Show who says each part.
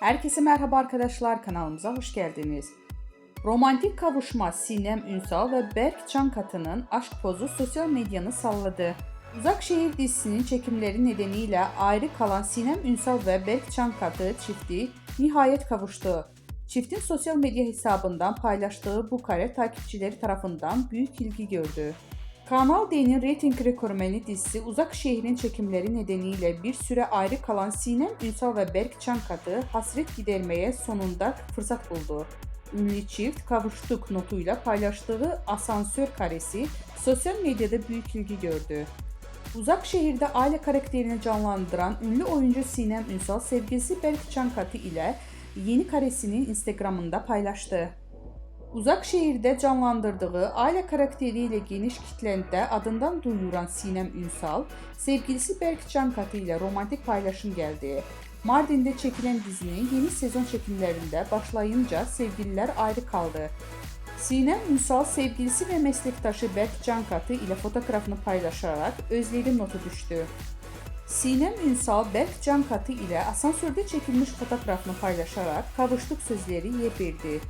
Speaker 1: Herkese merhaba arkadaşlar kanalımıza hoş geldiniz. Romantik kavuşma Sinem Ünsal ve Berk Çankat'ın aşk pozu sosyal medyanı salladı. Uzak Şehir dizisinin çekimleri nedeniyle ayrı kalan Sinem Ünsal ve Berk Çankat'ı çifti nihayet kavuştu. Çiftin sosyal medya hesabından paylaştığı bu kare takipçileri tarafından büyük ilgi gördü. Kanal D'nin reyting rekormeni dizisi Uzak Şehir'in çekimleri nedeniyle bir süre ayrı kalan Sinem Ünsal ve Berk Çankat'ı hasret gidermeye sonunda fırsat buldu. Ünlü çift kavuştuk notuyla paylaştığı asansör karesi sosyal medyada büyük ilgi gördü. Uzak Şehir'de aile karakterini canlandıran ünlü oyuncu Sinem Ünsal sevgilisi Berk Çankatı ile yeni karesini Instagram'ında paylaştı. Uzak şehirde canlandırdığı aile karakteriyle geniş kitlende adından duyuran Sinem Ünsal, sevgilisi Berk Cankatı ile romantik paylaşım geldi. Mardin'de çekilen dizinin yeni sezon çekimlerinde başlayınca sevgililer ayrı kaldı. Sinem Ünsal sevgilisi ve meslektaşı Berk Cankatı ile fotoğrafını paylaşarak özledim notu düştü. Sinem Ünsal Berk Cankatı ile asansörde çekilmiş fotoğrafını paylaşarak kavuştuk sözleri yer verdi.